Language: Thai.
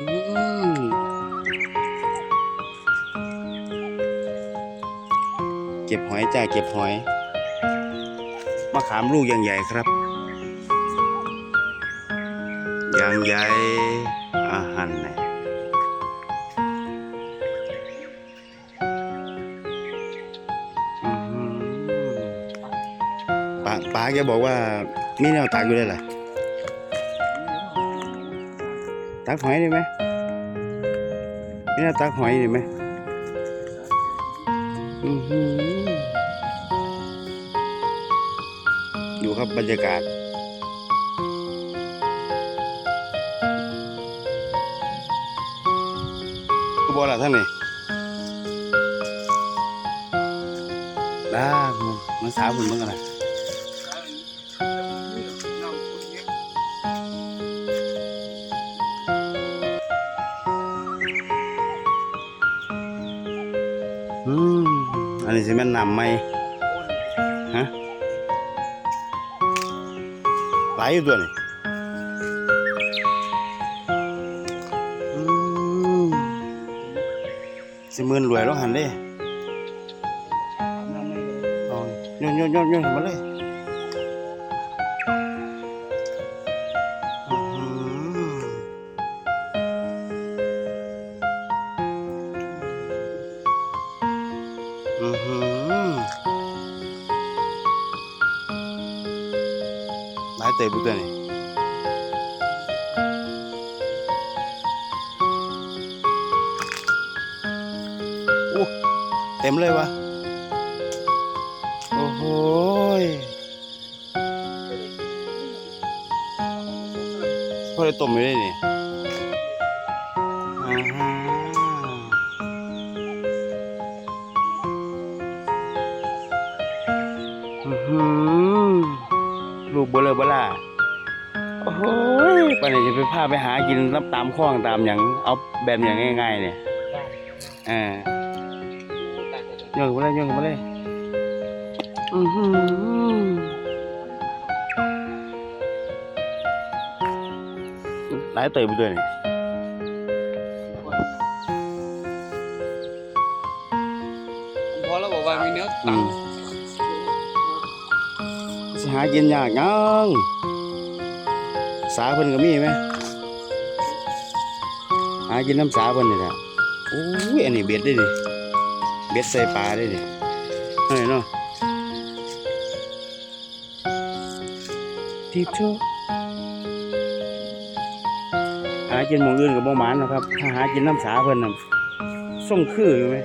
เก็บหอยจ้าเก็บหอยมะขามลูกอย่างใหญ่ครับอย่างใหญ่อาหารเนี่ยอื้อหือป้าป้าแกบอกว่ามีแนวตักอยู่เลยล่ะ ตักหอยได้ไหมนี่นะตักหอยได้ไหมอยู่ครับบรรยากาศกูบอกและท่านนี่ได้มันมันสาวคุณมึงกันน อันนี้สิแม่นนำไหมฮะหลายอยู่ตัวนี่สิมื่นรวยแล้วหันเลยโยนโยนโยนโยนมาเลย หือหลายเตะบุตรนี่อู้เต็มเลยวะโอ้โหพอได้ต้มอยู่ได้นี่อ่าฮะ ลูกเบลอเบล่าโอ้โหยปนนี้จะไปพาไปหากินน้ำตามคลองตามอย่างเอาแบบอย่างง่าย ๆ เนี่ยอ่าโยนมาเลยโยนมาเลยอือหือหลายเตยไปด้วยนี่พอเราบอกว่ามีเนื้อตัง สิหากินยากยังสาเพิ่นก็มีไหมหากินน้ำสาเพิ่นนี่แหละโอ้ยอันนี้เบ็ดได้ดิเบ็ดใส่ปลาได้ดิเฮ้ยเนาะทิชชู่หากินหมองอื่นกับบ่หมานหรอกครับ ถ้าหากินน้ำสาเพิ่นน่ะส่งคืออยู่ไหม